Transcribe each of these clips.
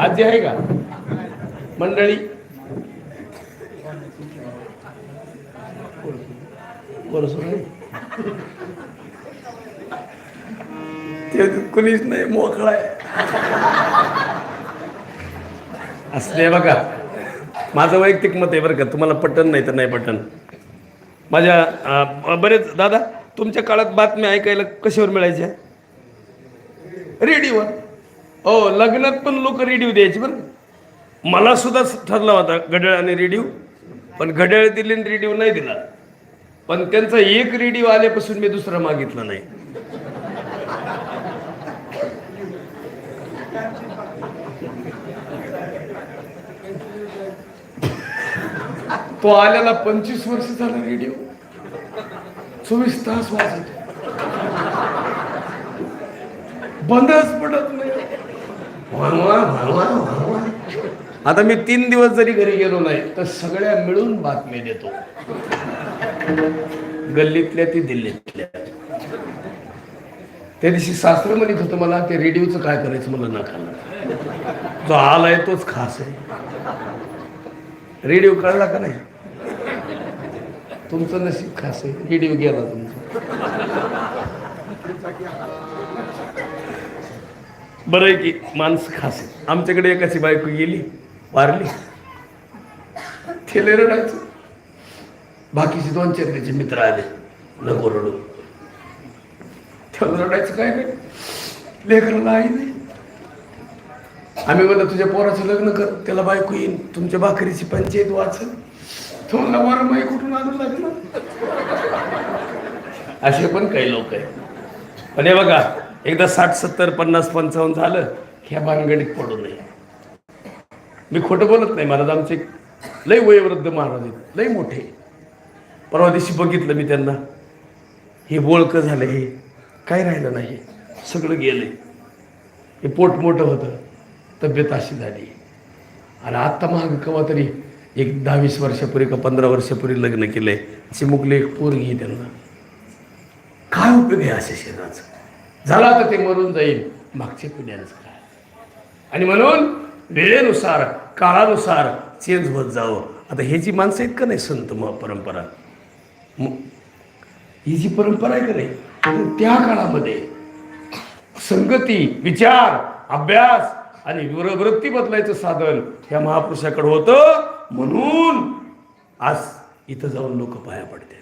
आजी आहे का? मंडळी. ते कुणीच नाही मोकळा आहे. असले बघा. माझं वैयक्तिक मत आहे बरं का. तुम्हाला पटन नाही तर नाही पटन. माझ्या बरेच दादा तुमच्या काळात बातम्या ऐकायला कशावर मिळायच्या? रेडिओवर. हो लग्नात पण लोक रेडिओ द्यायचे बरं मला सुद्धा ठरला होता घड्याळ आणि रेडिओ पण घड्याळ दिले आणि रेडिओ नाही दिला. पण त्यांचा एक रेडिओ आल्यापासून मी दुसरा मागितला नाही. तो आल्याला पंचवीस वर्ष झाला रेडिओ चोवीस तास वाजत बंदच पडत नाही. आता मी तीन दिवस जरी घरी गेलो नाही तर सगळ्या मिळून बातम्या देतो. गल्लीतल्या ती दिल्लीतल्या. त्या दिवशी सासरं म्हणत होतं मला ते रेडिओचं काय करायचं मला नका जो जो आलाय तोच खास आहे. रेडिओ कळला का नाही? तुमचं नशीब खास आहे. रेडिओ गेला तुमचा. बरं आहे की माणसं खास आमच्याकडे एकाची बायको गेली वारली. ठेले रडायचं. बाकीचे दोन चार त्याचे मित्र आले. नको रडू. ठेवलं रडायचं काय नाही. लेकराला आई नाही. आम्ही म्हणलं तुझ्या पोराचं लग्न कर. त्याला बायको येईन. तुमच्या भाकरीची पंचायत वाचल तो वरमाई वर माई कुठून आणू लागलं? असे पण काही लोक आहेत. पण हे बघा एकदा साठ सत्तर पन्नास पंचावन्न झालं ह्या भानगडीत पडू नये. मी खोटं बोलत नाही महाराज आमचे लय वयोवृद्ध महाराज आहेत लय मोठे. परवा दिवशी बघितलं मी त्यांना. हे बोळकं झालं हे काय राहिलं नाही सगळं गेलं हे पोट मोठं होतं तब्येत अशी झाली. आणि आत्ता महाग कवा तरी एक दहा वीस वर्षापूर्वी का पंधरा वर्षापूर्वी लग्न केलंय चिमुकले एक पोरगी आहे त्यांना. काय उपयोग आहे अशा शरीराचं? झाला तर ते मरून जाईल. मागच्या पिढ्यांचं काय आणि म्हणून वेळेनुसार काळानुसार चेंज होत जावं. आता हे जी माणसं आहेत का नाही संत मग परंपरा ही जी परंपरा आहे का नाही तर त्या काळामध्ये संगती विचार अभ्यास आणि वृत्ती बदलायचं साधन ह्या महापुरुषाकडे होतं. म्हणून आज इथं जाऊन लोक पाया पडते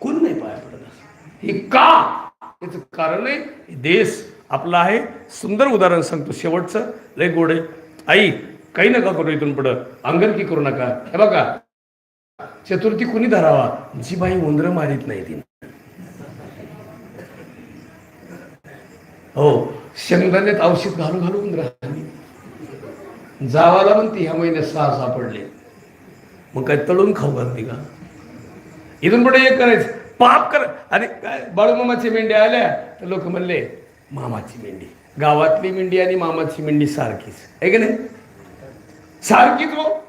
कोण नाही पाया पडत? असं हे का? याचं कारण आहे देश आपला आहे. सुंदर उदाहरण सांगतो शेवटचं. लय गोड आहे. आई काही नका करू इथून पुढं. अंगणकी करू नका. हे बघा चतुर्थी कुणी धरावा? जी बाई उंदरं मारित नाही ती हो शेंगदाण्यात औषध घालून घालून राहिली जावाला म्हणते ह्या महिन्यात सहा सापडले. मग काय तळून खाऊ घालते का? इथून पुढे एक करायचं. पाप कर. अरे काय बाळूमामाची मेंढी आल्या तर लोक म्हणले मामाची मेंढी. गावातली मेंढी आणि मामाची मेंढी सारखीच. आहे की नाही? सारखीच हो.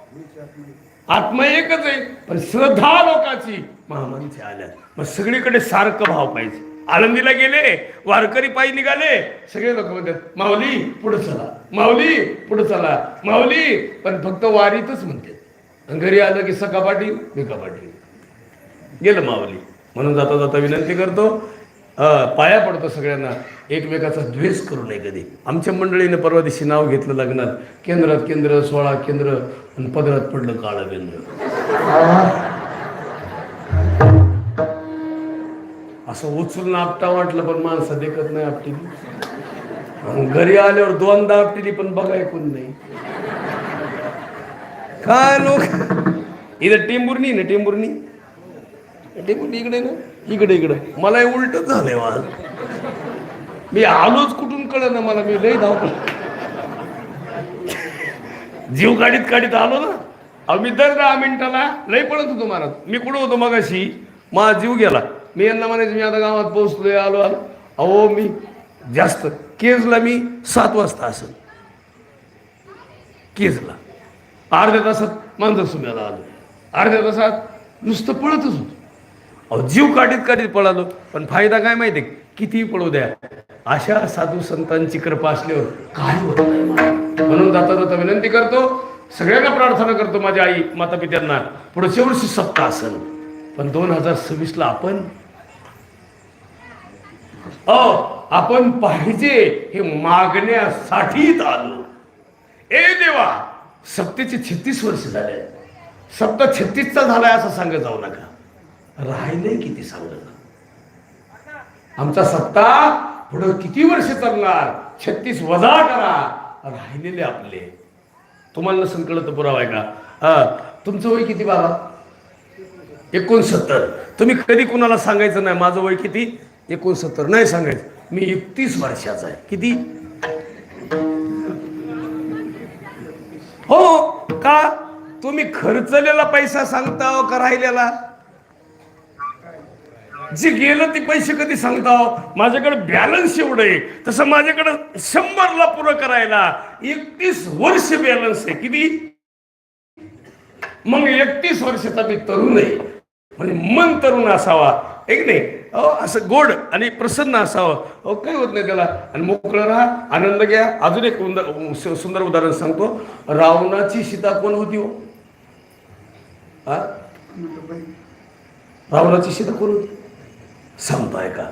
आत्मा एकच आहे. पण श्रद्धा लोकांची मामांची आल्या. मग सगळीकडे सारखं भाव पाहिजे. आळंदीला गेले वारकरी पायी निघाले. सगळे लोक म्हणतात माऊली पुढे चला. माऊली पुढे चला. माऊली पण फक्त वारीतच म्हणतात. घरी आलं की सकापाटी पाटील गेलं माऊली. म्हणून जाता जाता विनंती करतो. पाया पडतो सगळ्यांना. एकमेकाचा द्वेष करू नये कधी. आमच्या मंडळीने परवा दिवशी नाव घेतलं लग्नात. केंद्रात केंद्र सोळा केंद्र आणि पदरात पडलं काळं केंद्र असं उचलून आपटा वाटलं पण माणसं देखत नाही आपटीली घरी आल्यावर दोनदा आपटीली पण बघाय कोण नाही. काय लोक? इथं टेंबुर्णी ना टेंबुर्णी टेकून इकडे ना इकडे इकडे. मला उलट झालंय माझ. मी आलोच कुठून कळ ना मला मी लई धावतो जीव गाडीत काढीत आलो ना अहो मी दर दहा मिनिटाला लई पडत होतो महाराज मी कुठं होतो मगाशी? माझा जीव गेला. मी यांना म्हणायचं मी आता गावात पोहोचलोय आलो आलो. अहो मी जास्त केजला मी सात वाजता असेल. केजला. अर्ध्या तासात मांजर सुम्याला आलो. अर्ध्या तासात नुसतं पळतच होतो. अहो जीव काढीत काढीत पळालो. पण फायदा काय माहिती किती पळू द्या. अशा साधू संतांची कृपा असल्यावर काय होत नाही म्हणून जाता जाता विनंती करतो सगळ्यांना प्रार्थना करतो माझ्या आई माता पित्यांना पुढच्या वर्षी सत्ता असेल. पण दोन हजार सव्वीसला आपण अ आपण पाहिजे हे मागण्यासाठीच आलो. ए देवा सत्तेचे छत्तीस वर्ष झाले. सप्ताह छत्तीसचा झालाय असं सांगत जाऊ नका. राहिले किती सांगत आमचा सत्ता पुढं किती वर्ष चालणार? छत्तीस वजा करा. राहिलेले आपले. तुम्हाला नसेल कळत पुरावा आहे का? तुमचं वय किती बाबा एकोणसत्तर. तुम्ही कधी कुणाला सांगायचं नाही? माझं वय किती? एकोणसत्तर. नाही सांगायचं. मी एकतीस वर्षाचा आहे. किती? हो का? तुम्ही खर्चलेला पैसा सांगता हो का राहिलेला? जे गेलं ते पैसे कधी सांगता? हो माझ्याकडे बॅलन्स एवढं आहे. तसं माझ्याकडे शंभरला पुरं करायला एकतीस वर्ष बॅलन्स आहे. किती? मग एकतीस वर्षाचा मी तरुण आहे. म्हणजे मन तरुण असावा. एक नाही? अहो असं गोड आणि प्रसन्न असावं. अहो काही होत नाही त्याला. आणि मोकळं राहा आनंद घ्या. अजून एक सुंदर उदाहरण सांगतो. रावणाची सीता कोण होती हो? हा? रावणाची सीता कोण होती? सांगताय का?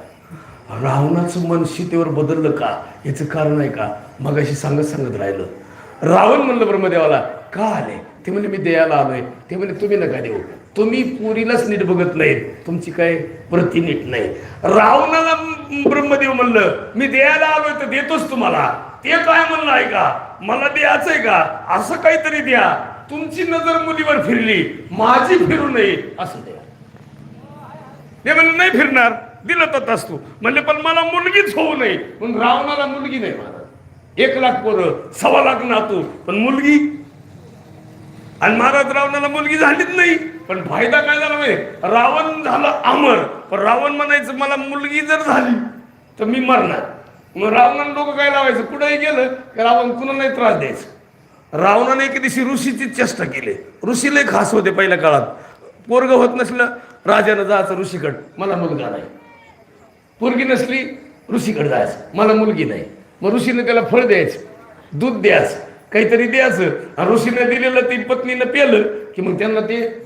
रावणाचं मन सीतेवर बदललं का? याचं कारण आहे का? मगाशी सांगत सांगत राहिलं. रावण म्हणलं ब्रह्मदेवाला का आले? ते म्हणजे मी देयाला आलोय. ते म्हणजे तुम्ही नका देऊ. तुम्ही पुरीलाच नीट बघत नाही तुमची काय प्रति नीट नाही. रावणाला ब्रह्मदेव म्हणलं मी द्यायला आलोय तर देतोच तुम्हाला. ते काय म्हणलं आहे का? मला द्यायचंय का? असं काहीतरी द्या. तुमची नजर मुलीवर फिरली. माझी फिरू नये. असं द्या ते म्हणले नाही फिरणार. दिलं तर असतो म्हणले पण मला मुलगीच होऊ नये. म्हणून रावणाला मुलगी नाही महाराज एक लाख पोरं सव्वा लाख नातू. पण मुलगी आणि महाराज रावणाला मुलगी झालीच नाही. पण फायदा काय झाला माहिती रावण झालं अमर. पण रावण म्हणायचं मला मुलगी जर झाली तर मी मरणार. मग रावणाला लोक काय लावायचं? कुठेही गेलं की रावण कुणालाही त्रास द्यायचं. रावणाने एके दिवशी ऋषीची चेष्टा केली. ऋषीला खास होते पहिल्या काळात. पोरग होत नसलं राजानं जायचं ऋषीकड. मला मुलगा नाही. पोरगी नसली ऋषीकड जायचं. मला मुलगी नाही. मग ऋषीनं त्याला फळ द्यायचं दूध द्यायचं काहीतरी द्यायचं. आणि ऋषीनं दिलेलं ते पत्नीनं पेलं की मग त्यांना ते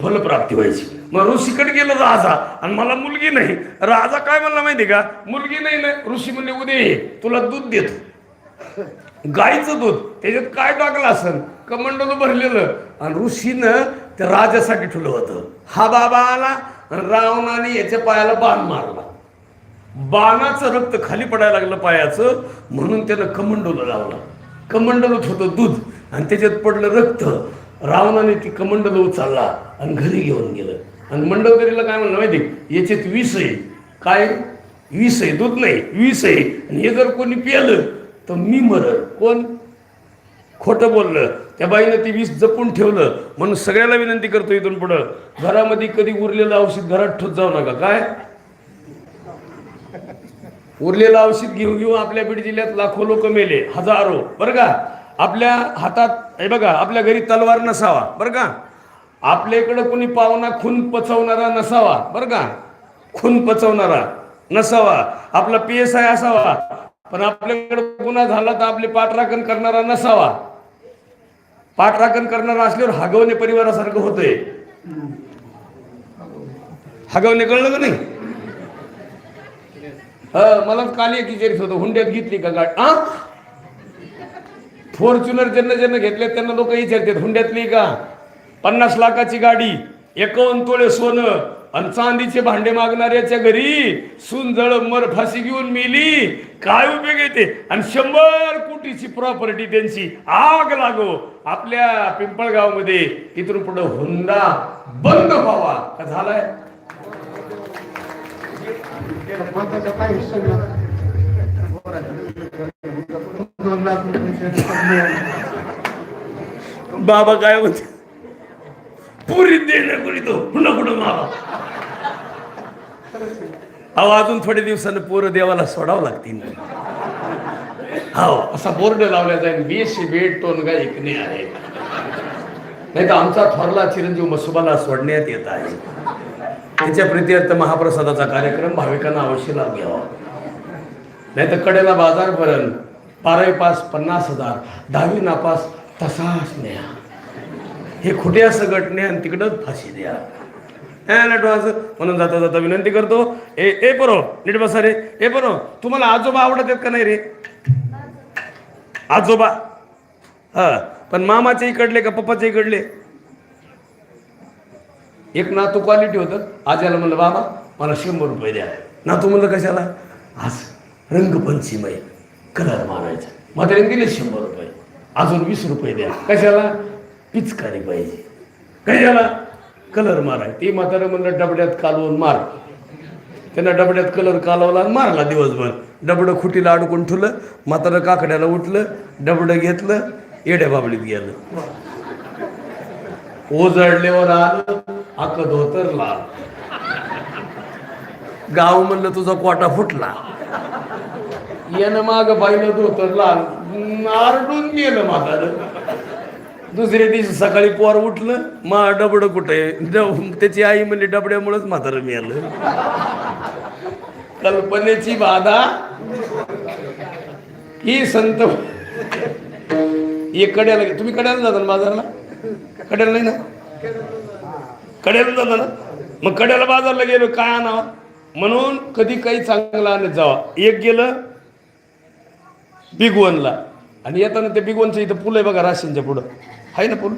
फलप्राप्ती व्हायची. मग ऋषीकडे गेलं राजा आणि मला मुलगी नाही. राजा काय म्हणला माहिती का? मुलगी नाही ना. ऋषी म्हणले उद्या ये तुला दूध देतो. गाईचं दूध. त्याच्यात काय टाकलं असेल कमंडल भरलेलं. आणि ऋषीनं त्या राजासाठी ठुलं होतं. हा बाबा आला आणि रावणाने याच्या पायाला बाण मारला. बाणाचं रक्त खाली पडायला लागलं पायाचं म्हणून त्यानं कमंडोला लावला. कमंडलत होतं दूध आणि त्याच्यात पडलं रक्त. रावणाने ती कमंडल उचलला आणि घरी घेऊन गेलं. आणि मंडळकरीला काय म्हणलं माहिती याच्यात विष आहे. काय? विष आहे. दूध नाही. विष आहे. आणि हे जर कोणी पियालं तर मी मरल. कोण? खोटं बोललं. त्या बाईनं ती वीस जपून ठेवलं. म्हणून सगळ्याला विनंती करतो इथून पुढं. घरामध्ये कधी उरलेलं औषध घरात ठोत जाऊ नका. काय? उरलेलं औषध घेऊन घेऊन आपल्या बीड जिल्ह्यात लाखो लोक मेले. हजारो. बरं का? आपल्या हातात हे बघा आपल्या घरी तलवार नसावा. बरं का? आपल्याकडं कोणी पाहुणा खून पचवणारा नसावा. बरं का? खून पचवणारा नसावा. आपला पी एस आय असावा. पण आपल्याकडे गुन्हा झाला तर आपले पाठराखण करणारा नसावा. पाठराखण करणारा असल्यावर हागवणे परिवारासारखं होतंय. हगवणे कळलं का नाही? ह मला काल एक विचारित होतं हुंड्यात घेतली का गाडी आ? फॉर्च्युनर ज्यांना ज्यांना घेतले त्यांना लोक विचारतात हुंड्यातली का? पन्नास लाखाची गाडी एकावन्न तोळे सोनं आणि चांदीचे भांडे मागणाऱ्याच्या घरी सुंजळ मर फाशी घेऊन मिली. काय उपयोग येते आणि शंभर कोटीची प्रॉपर्टी त्यांची. आग लागो. आपल्या पिंपळगावमध्ये इथून पुढे हुंडा बंद व्हावा. का झालाय? बाबा काय म्हणते? पुरी देणं पुन्हा कुठं मावा अहो अजून थोड्या दिवसानं पोरं देवाला सोडावं लागतील. हो. असा बोर्ड लावला जाईल बीएस टोन का ऐकणे आहे. नाही तर आमचा थोरला चिरंजीव मसुबाला सोडण्यात येत आहे. त्याच्या प्रित्यर्थ महाप्रसादाचा कार्यक्रम भाविकांना अवश्य लाभ घ्यावा. नाही तर कडेला बाजार भरण बारावी पास पन्नास हजार दहावी नापास तसाच न्या. हे खोटे असं गटणे आणि तिकडंच फाशी द्या. असं. म्हणून जाता जाता विनंती करतो. ए ए बरो नीट बसा रे. ए बरो तुम्हाला आजोबा आवडत आहेत का नाही रे? आजोबा? हा पण मामाचे इकडले का पप्पाचे इकडले? एक नातू क्वालिटी होतं. आज म्हणलं बाबा मला शंभर रुपये द्या. नातू म्हणलं कशाला? आज रंगपंचमी कलर मारायचा. म्हातारीने दिले शंभर रुपये. अजून वीस रुपये द्या. कशाला? पिचकारी पाहिजे. कशाला कलर माराय ते म्हातारं म्हणलं डबड्यात कालवून मार. त्यांना डबड्यात कलर कालवला आणि मारला दिवसभर. डबडं खुटीला अडकून ठेवलं म्हातारं काकड्याला उठलं डबडं घेतलं येड्या बाबडीत गेलं. ओजडल्यावर आलं अक धोतर लाल गाव म्हणलं तुझा कोटा फुटला. यानं माग बाईनं धोतर लाल गेलं म्हातारं. दुसऱ्या दिवशी सकाळी पोर उठलं मा डबड कुठे? त्याची आई म्हणली डबड्यामुळेच म्हातारं मिळालं कल्पनेची बाधा. ही संत एक कड्याला तुम्ही कड्याला जाता ना बाजारला? कड्याला नाही ना? कड्याला जाता ना? मग कड्याला बाजारला गेलो काय आणावं? म्हणून कधी काही चांगलं आणत जावा. एक गेलं बिगवनला. आणि येताना ते बिगवनचं इथं पुलं आहे बघा राशींच्या पुढं. आहे ना पूल?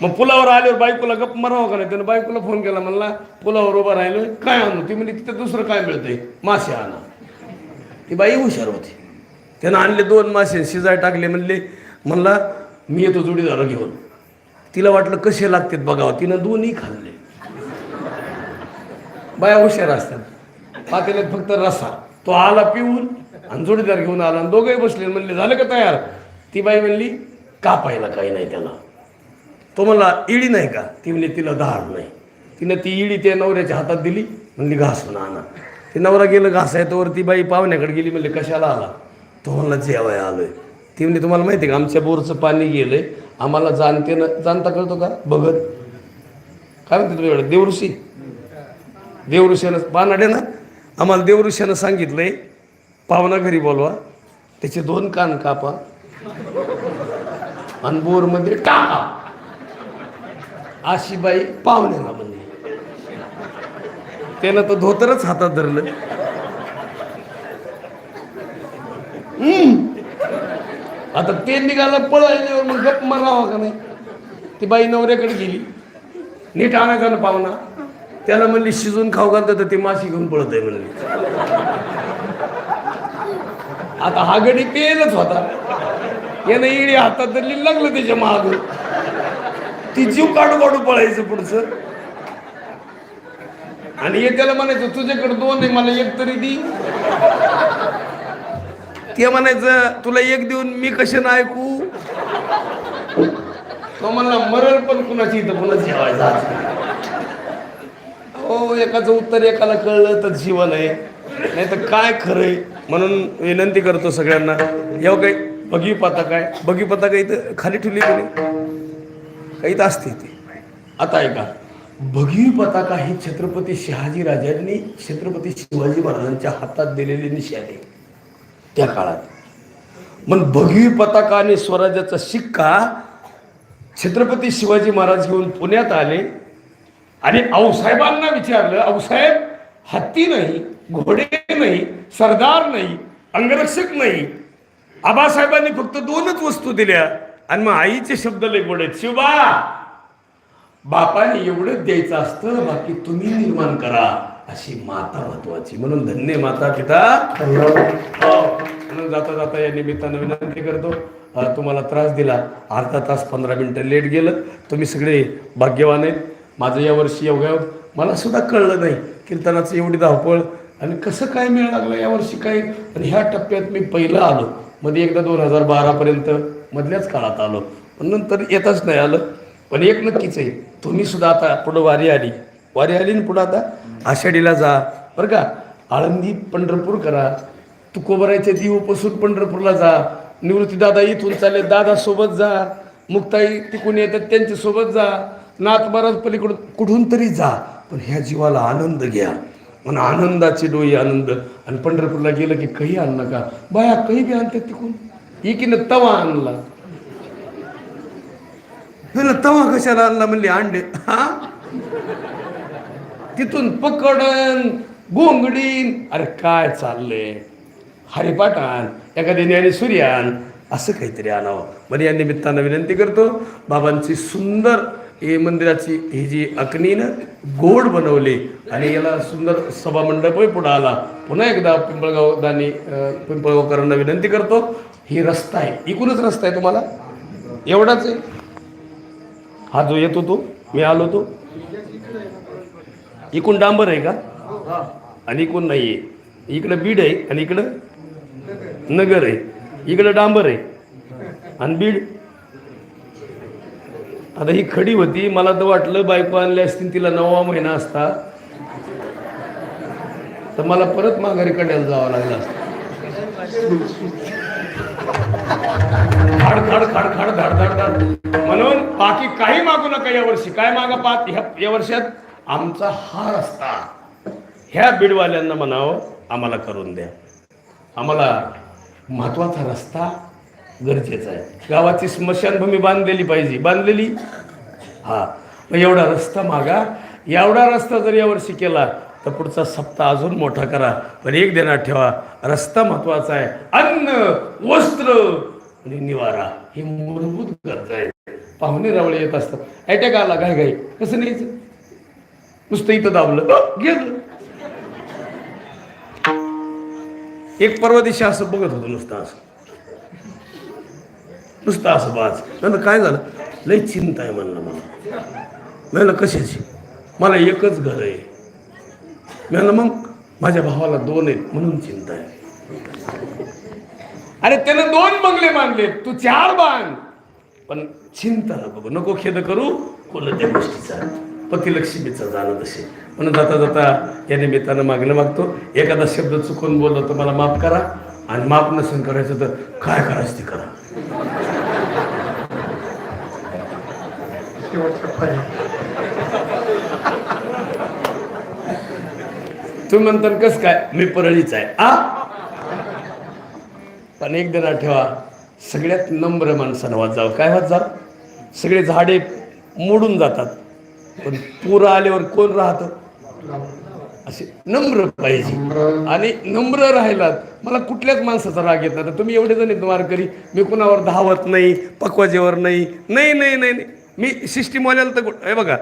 मग पुलावर आल्यावर बायकोला गप्प मरावं का नाही? त्यानं बायकोला फोन केला म्हणला पुलावर उभा राहिलो काय आणू? ती म्हणजे तिथं दुसरं काय मिळतंय? मासे आणा. ती बाई हुशार होती. त्यानं आणले दोन मासे शिजाय टाकले म्हणले म्हणला मी येतो जोडीदार घेऊन. तिला वाटलं कसे लागतात बघावं. तिनं दोन्ही खाल्ले. बाया हुशार असतात. पातेल्यात फक्त रसा तो आला पिऊन आणि जोडीदार घेऊन आला आणि दोघंही बसले म्हणले झालं का तयार? ती बाई म्हणली का पाहिला काही नाही त्याला. तो म्हणला इडी नाही का? ती म्हणली तिला धार नाही. तिनं ती इडी त्या नवऱ्याच्या हातात दिली म्हणली घासून आणा. ते नवरा गेलं घासायतोवर ती बाई पाहुण्याकडे गेली म्हणले कशाला आला? तो म्हणला जेवाय आलोय. ती म्हणजे तुम्हाला माहिती आहे का आमच्या बोरचं पाणी गेलंय आम्हाला जाणते न जाणता कळतो का? बघत. काय म्हणते तुझ्याकडे देवऋषी? देवऋषीनं पानाडे ना? आम्हाला देवऋषानं सांगितलंय पाहुणा घरी बोलवा. त्याचे दोन कान कापा. आणि बोरमध्ये म्हणजे टाका. अशी बाई पाहुण्याला म्हणली. त्यानं तर धोतरच हातात धरलं. हम्म. आता ते निघालं पळायल्यावर मग गप मरावा का नाही? ती बाई नवऱ्याकडे गेली. नीट आणायचा ना पाहुणा. त्याला म्हणली शिजून खाऊ घालतं तर ती माशी घेऊन पळत आहे म्हणली. आता हा गडी पेलच होता. यानं इडी हातात धरली लागलं त्याच्या माग. ती जीव काढू काढू पळायचं पुढचं. आणि हे त्याला म्हणायचं तुझ्याकडे दोन आहे मला एक तरी दी. ते म्हणायचं तुला एक देऊन मी कसे ना ऐकू? तो म्हणला मरल पण कुणाची इथं कुणाच जेवायचा हो एकाचं उत्तर एकाला कळलं तर जीवन आहे. नाही तर काय खरंय? म्हणून विनंती करतो सगळ्यांना. याव काही बगी पताका आहे बगी पताका इथं खाली ठेवली की नाही? काही तर असते ती. आता ऐका. भगवी पताका ही छत्रपती शहाजी राजांनी छत्रपती शिवाजी महाराजांच्या हातात दिलेली निशाणे त्या काळात. मग भगवी पताका आणि स्वराज्याचा शिक्का छत्रपती शिवाजी महाराज घेऊन पुण्यात आले आणि आऊसाहेबांना विचारलं आऊसाहेब हत्ती नाही घोडे नाही सरदार नाही अंगरक्षक नाही. आबासाहेबांनी फक्त दोनच वस्तू दिल्या आणि मग आईचे शब्द लय गोड आहेत. शिवबा बापाने एवढंच द्यायचं असतं बाकी तुम्ही निर्माण करा अशी माता महत्वाची. म्हणून धन्य माता पिता. हो, म्हणून जाता जाता या निमित्तानं विनंती करतो. तुम्हाला त्रास दिला. अर्धा तास पंधरा मिनटं लेट गेलं. तुम्ही सगळे भाग्यवान आहेत. माझं यावर्षी एवढ्या मला सुद्धा कळलं नाही. कीर्तनाचं एवढी धावपळ आणि कसं काय मिळ लागलं? यावर्षी काय आणि ह्या टप्प्यात मी पहिलं आलो. मध्ये एकदा दोन हजार बारापर्यंत मधल्याच काळात आलो. पण नंतर येताच नाही आलं. पण एक नक्कीच आहे तुम्ही सुद्धा आता पुढं वारी आली. वारी आली ना पुढं आता आषाढीला जा. बरं का? आळंदी पंढरपूर करा तुकोबरायच्या दीवपासून पंढरपूरला जा. निवृत्ती दादा इथून चालले दादा सोबत जा. मुक्ताई तिकून येतात त्यांच्यासोबत जा. नाथ महाराज पलीकडून कुठून तरी जा. पण ह्या जीवाला आनंद घ्या. म्हणून आनंदाची डोई आनंद. आणि पंढरपूरला गेलं की काही आण नका बाया काही बी आणतात तिकून. एकीनं तवा आणला. म्हणलं तवा कशाला आणला म्हणले? अंडे. हा? तिथून पकडन गोंगडीन अरे काय चाललंय? हरिपाठान एखाद्या ज्ञानेश्वरीयान असं काहीतरी आणावं. म्हणजे या निमित्तानं विनंती करतो बाबांची सुंदर हे मंदिराची ही जी अग्नीनं गोड बनवली आणि याला सुंदर सभामंडपही पुढं आला. पुन्हा एकदा पिंपळगाव दानी पिंपळगावकरांना विनंती करतो ही रस्ता आहे. इकूनच रस्ता आहे तुम्हाला? एवढाच आहे? हा जो येतो तो मी आलो तो. इकून डांबर आहे का? आणि इकून नाही आहे. इकडं बीड आहे आणि इकडं नगर आहे. इकडं डांबर आहे. आणि बीड आता ही खडी होती मला तर वाटलं बायको आणली असतील तिला नववा महिना असता. तर मला परत माघारी कड्याला जावं लागलं असतं. खाड खाड खाड खाड धाड धाड धाड म्हणून बाकी काही मागू नका या वर्षी. काय मागा पाहत? ह्या या वर्षात आमचा हा रस्ता. ह्या बीडवाल्यांना म्हणावं आम्हाला करून द्या. आम्हाला महत्त्वाचा रस्ता गरजेचं आहे. गावाची स्मशानभूमी बांधलेली पाहिजे. बांधलेली? हा. मग एवढा रस्ता मागा. एवढा रस्ता जर यावर्षी केला तर पुढचा सप्ताह अजून मोठा करा. पण एक देणार ठेवा. रस्ता महत्त्वाचा आहे. अन्न वस्त्र आणि निवारा ही मूलभूत गरज आहे पाहुणे रावळे येत असतात. अटॅक आला काय काय कसं न्यायचं? नुसतं इथं दाबलं. गेलं. एक परवा दिवशी असं बघत होतो नुसतं असं. नुसतं असं बाज. नंतर काय झालं? लय चिंता आहे म्हणलं मला. म्हणलं कशाची? मला एकच घर आहे. म्हणलं मग माझ्या भावाला दोन आहेत म्हणून चिंता आहे. अरे त्यानं दोन बंगले बांधले. तू चार बांध. पण चिंता नको नको खेद करू. कोणत्या गोष्टीचा. पती लक्ष्मीचा जाणं तसे. म्हणून जाता जाता या निमित्तानं मागणं मागतो. एखादा शब्द चुकून बोललो तर मला माफ करा. आणि माफ नसेल करायचं तर काय करायचं ते करा. शेवटचं पाय तुम्ही म्हणता कस काय? मी परळीच आहे. आ? पण एक देणार ठेवा सगळ्यात नम्र माणसानं वाज जावं. काय वाज जावं? सगळे झाडे मोडून जातात. पण पूर आल्यावर कोण राहतं? असे नम्र पाहिजे. आणि नम्र राहिलात मला कुठल्याच माणसाचा राग येत नाही. तुम्ही एवढे जण वारकरी मी कुणावर धावत नाही पकवाजेवर नाही. नाही नाही नाही नाही. मी सिस्टीमवाल्याला तर हे बघा.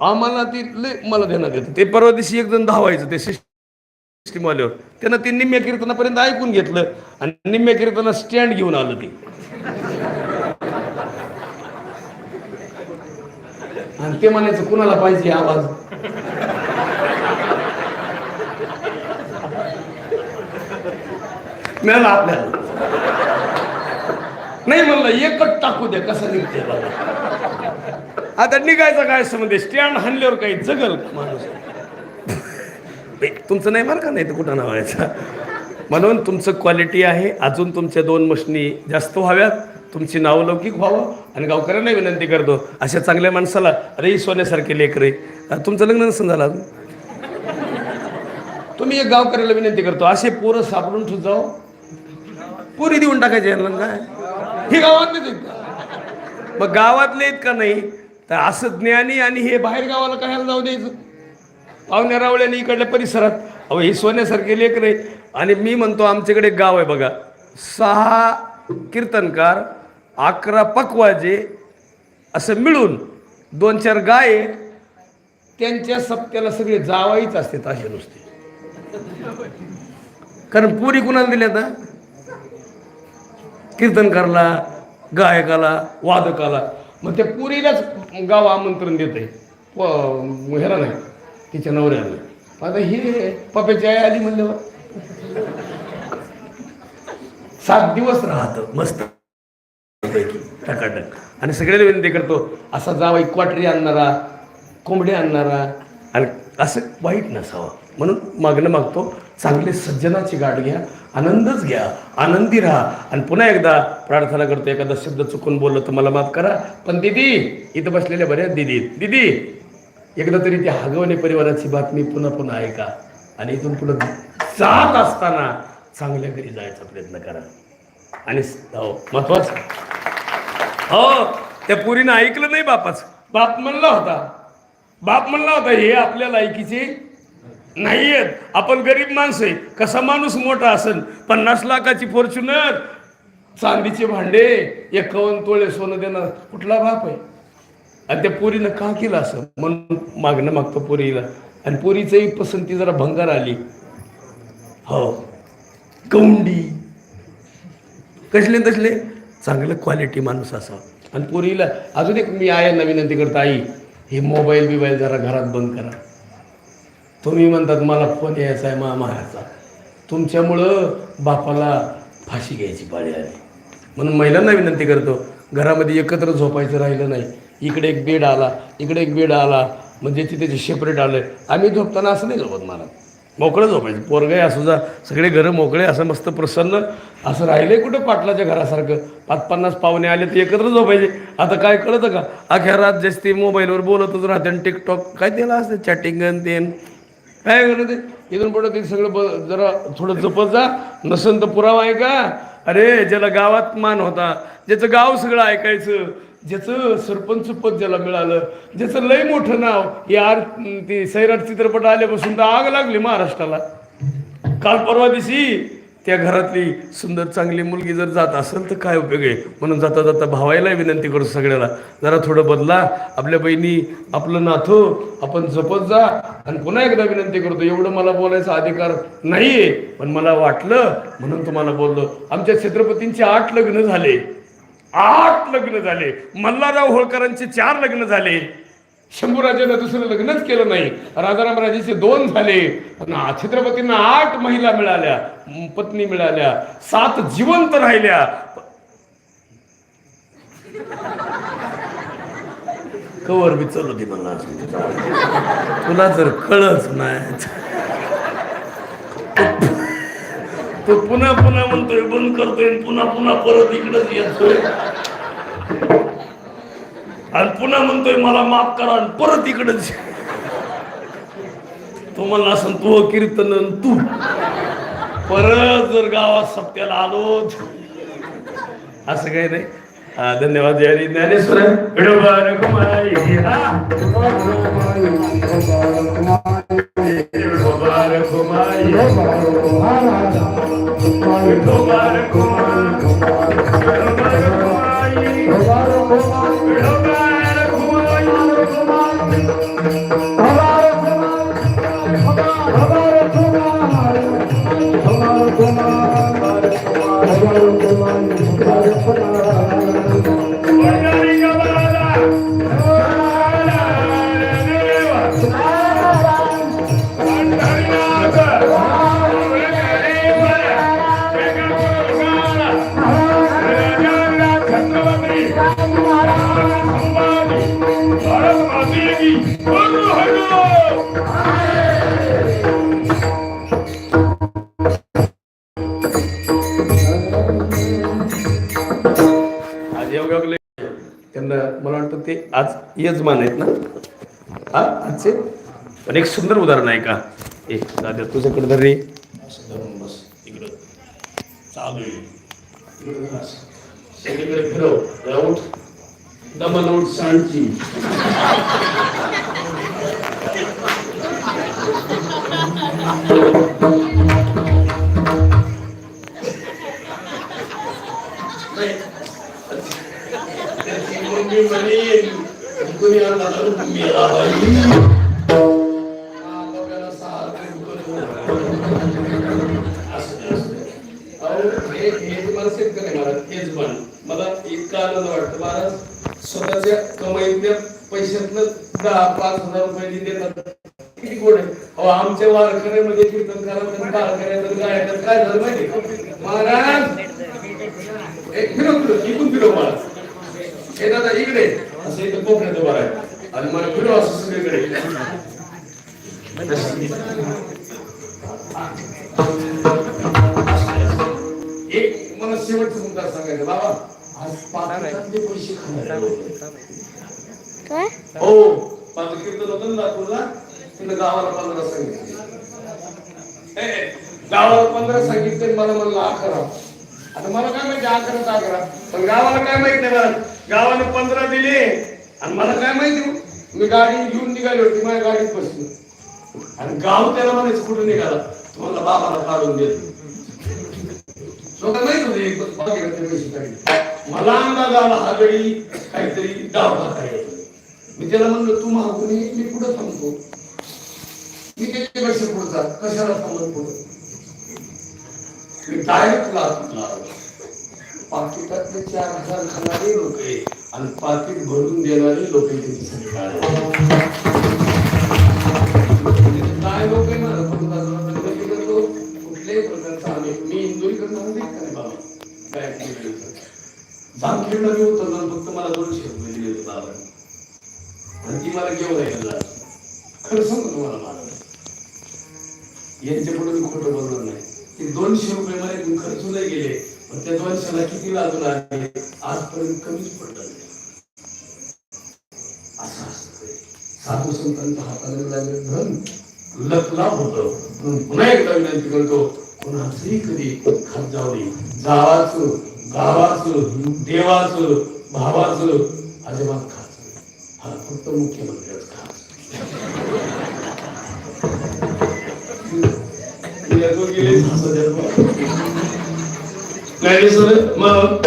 आम्हाला ती लय मला देण्यात येतं. ते परवा दिवशी एक जण धावायचं ते सिस्टीमवाल्यावर त्यानं ते निम्म्या कीर्तनापर्यंत ऐकून घेतलं आणि निम्म्या कीर्तना स्टँड घेऊन आलं ते. आणि ते म्हणायचं कुणाला पाहिजे आवाज? मिळाला आपल्याला. नाही म्हणलं एकच टाकू द्या कसं निघते बघा. आता निघायचा काय संबंध? स्टँड हाणल्यावर काही जगल का माणूस? तुमचं नाही बरं का? नाही तर कुठं नावायचं? म्हणून तुमचं क्वालिटी आहे. अजून तुमच्या दोन मशनी जास्त व्हाव्यात. तुमची नावलौकिक व्हावं. आणि गावकऱ्यांना विनंती करतो अशा चांगल्या माणसाला अरे सोन्यासारखे सोन्यासारखे लेकरे तुमचं लग्न नसन झालं अजून? तुम्ही एक गावकऱ्याला विनंती करतो असे पोरं सापडून ठेवत जाओ. पुरी देऊन टाकायचे यांना काय? हे गावातलेच आहेत का? मग गावातले आहेत का नाही? तर असं ज्ञानी आणि हे बाहेर गावाला कशाला जाऊ द्यायचं? पाहुण्या रावळ्याने इकडल्या परिसरात. अहो हे सोन्यासारखे लेकर आहे. आणि मी म्हणतो आमच्याकडे एक गाव आहे बघा. सहा कीर्तनकार अकरा पकवाजे असं मिळून दोन चार गाय त्यांच्या सप्त्याला सगळे जावाईच असतात असे नुसते. कारण पुरी कुणाला दिल्या आता कीर्तनकारला गायकाला वादकाला. मग त्या पुरीलाच गाव आमंत्रण देते ह्याला नाही तिच्या नवऱ्याला आता हे पप्याची आई आली म्हणल्यावर? सात दिवस राहत मस्त टकाटक. आणि सगळ्याला विनंती करतो असा जावा क्वाटरी आणणारा कोंबडी आणणारा आणि असं वाईट नसावं. म्हणून मागणं मागतो चांगले सज्जनाची गाठ घ्या आनंदच घ्या आनंदी राहा. आणि पुन्हा एकदा प्रार्थना करतो एखादा शब्द चुकून बोललो तर मला माफ करा. पण दिदी इथं बसलेल्या बऱ्याच दिदी. दिदी एकदा तरी ती हगवणे परिवाराची बातमी पुन्हा पुन्हा ऐका. आणि इथून पुढे जात असताना चांगल्या घरी जायचा प्रयत्न करा. आणि हो महत्वाचं. हो त्या पुरीनं ऐकलं नाही बापाच. बाप म्हणला होता. बाप म्हणला होता हे आपल्या लायकीचे नाही आहेत आपण गरीब माणसं आहे. कसा माणूस मोठा असेल पन्नास लाखाची फॉर्च्युनर चांदीचे भांडे एकावन्न तोळे सोनं देणार. कुठला बाप आहे? आणि त्या पोरीनं का केलं असं? म्हणून मागणं मागतो पोरीला. आणि पोरीचंही पसंती जरा भंगार आली. हो. कौंडी कसले तसले? चांगलं क्वालिटी माणूस असा. आणि पोरीला अजून एक मी आयांना विनंती करता आई हे मोबाईल बिबाईल जरा घरात बंद करा. तुम्ही म्हणतात मला फोन यायचा आहे मा मारायचा तुमच्यामुळं बापाला फाशी घ्यायची पाळी आली. म्हणून महिलांना विनंती करतो घरामध्ये एकत्र झोपायचं राहिलं नाही. इकडे एक बेड आला इकडे एक बेड आला म्हणजे तिथे जे सेपरेट आलं आम्ही झोपताना असं नाही झोपत मला. मोकळं झोपायचं. पोरगं असू जा सगळे घरं मोकळे असं मस्त प्रसन्न असं राहिले कुठं पाटलाच्या घरासारखं. पाच पन्नास पाहुणे आले ते एकत्र झोपायचे. आता काय कळतं का? अख्या रात जास्ती मोबाईलवर बोलतच राहते आणि टिकटॉक काय त्याला असतं? चॅटिंग आणि ते काय करत ते इथून पुढे ते सगळं ब जरा थोडं जपत जा. नसन तर पुरावा आहे का? अरे ज्याला गावात मान होता ज्याचं गाव सगळं ऐकायचं ज्याचं सरपंच पद ज्याला मिळालं ज्याचं लय मोठं नाव यार ते सैराट चित्रपट आल्यापासून तर आग लागली महाराष्ट्राला. काल परवा दिवशी त्या घरातली सुंदर चांगली मुलगी जर जात असेल तर काय उपयोग आहे? म्हणून जाता जाता भावायला विनंती करतो सगळ्याला. जरा थोडं बदला. आपल्या बहिणी आपलं नाथो आपण जपत जा. आणि पुन्हा एकदा विनंती करतो एवढं मला बोलायचा अधिकार नाहीये. पण मला वाटलं म्हणून तुम्हाला बोललो. आमच्या छत्रपतींचे आठ लग्न झाले. आठ लग्न झाले. मल्हारराव होळकरांचे चार लग्न झाले. शंभूराजानं दुसरं लग्नच केलं नाही. राजाराम राजेचे दोन झाले. पण छत्रपतींना आठ महिला मिळाल्या पत्नी मिळाल्या सात जिवंत राहिल्या. कवर बी चल होती मला तुला जर कळच नाही तो पुन्हा पुन्हा म्हणतोय बंद करतोय पुन्हा पुन्हा परत इकडंच येतोय. आणि पुन्हा म्हणतोय मला माफ करा आणि परत इकडंच तो म्हणला असं तू कीर्तन तू. परत जर गावात सत्याला आलो असं काही नाही. धन्यवाद यारी ज्ञानेश्वर कुमार कुमार पण एक सुंदर उदाहरण आहे का। ए दादा तुझ्याकडे तर रे धरून गोड आहे. अहो आमच्या वारकऱ्यामध्ये कीर्तन करा काळ करायचं गायचं काय झालं माहिती? महाराज एक फिरव इकडून फिरव महाराज हे दादा इकडे. असं इथं कोकणात उभा आहे आणि मला फिरव असं सगळीकडे. एक मला शेवटचा मुद्दा सांगायचा. बाबा आज पाकिस्तानचे पैसे खाणार हो. माझं कीर्तन होतं ना लातूरला तिथं गावाला पंधरा सांगितले. गावाला पंधरा सांगितले मला म्हणलं अकरा. आता मला काय माहिती अकराच अकरा. पण गावाला काय माहीत नाही मला गावाने पंधरा दिले आणि मला काय माहिती? मी गाडी घेऊन निघाली होती माझ्या गाडीत बसली. आणि गाव त्याला म्हणायचं कुठे निघाला? तुम्हाला बाबाला काढून देतो. स्वतः माहीत होते मला अंदाज आला हा गडी काहीतरी डाव टाकाय मी त्याला म्हणलं तू महागुणी मी पुढे थांबतो. मी त्याच्यापेक्षा पुढचा कशाला थांबत पुढे? मी डायरेक्ट लातूरला आलो. पाकिटातले चार हजार खाणारे लोक आणि पाकिट भरून देणारे लोक काय लोक आहे ना पण तो कुठल्याही प्रकारचा आम्ही मी इंदोरीकडनं आलो नाही का रे बाबा? काय जामखेडला मी होतो ना फक्त मला दोनशे रुपये दिले होते बाबांनी. आणि ती मला घेऊन यायला खरं सांगतो तुम्हाला मला यांच्या पुढे मी खोटं बोलणार नाही. ते दोनशे रुपये मला इथून खर्च गेले पण त्या दोनशेला किती लागून आले आजपर्यंत कमीच पडलं नाही. असं असतं. साधू संतांच्या हाताने लागले धन लखलाभ होतं. म्हणून पुन्हा एकदा विनंती करतो कोणाचंही कधी खात जाऊ नये. गावाचं गावाचं देवाचं भावाचं अजिबात खात हा फक्त मुख्यमंत्र्याच नाही? सर मग?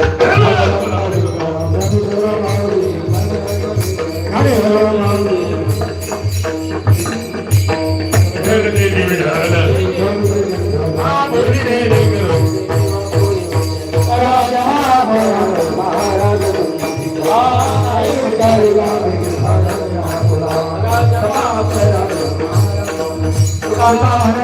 Bye-bye.